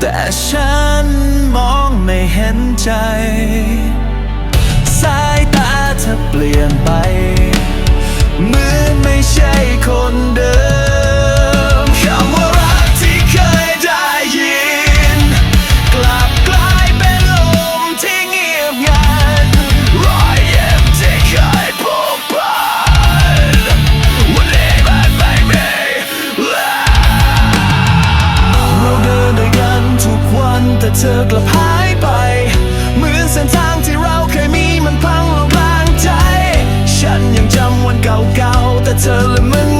แต่ฉันมองไม่เห็นใจ สายตาเธอเปลี่ยนไป tell him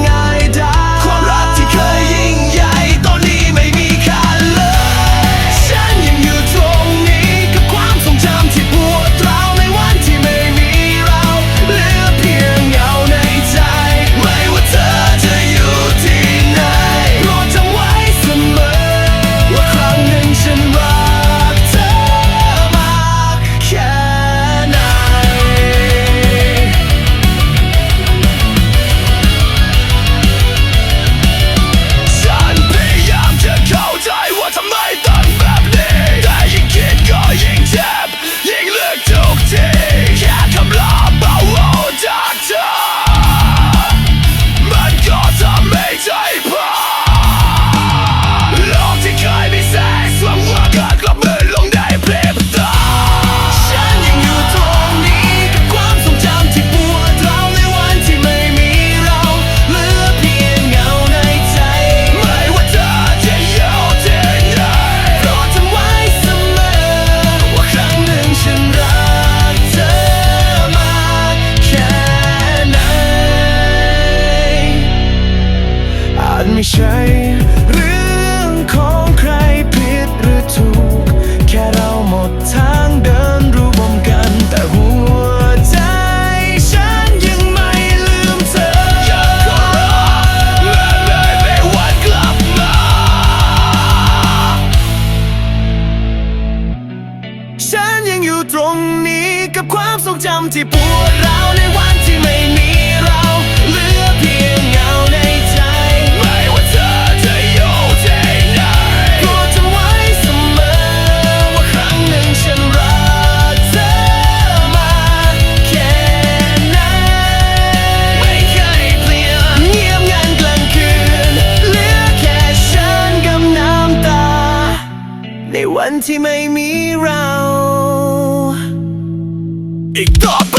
ไม่ใช่เรื่องของใครผิดหรือถูก แค่เราหมดทางเดินรู้บ่มกันแต่หัวใจฉันยังไม่ลืมเธออย่าก็รอและไม่มีวันกลับมา ฉันยังอยู่ตรงนี้กับความทรงจำที่ปวดร้าวในวันที่ไม่มี วันที่ไม่มีเรา อีกต่อไป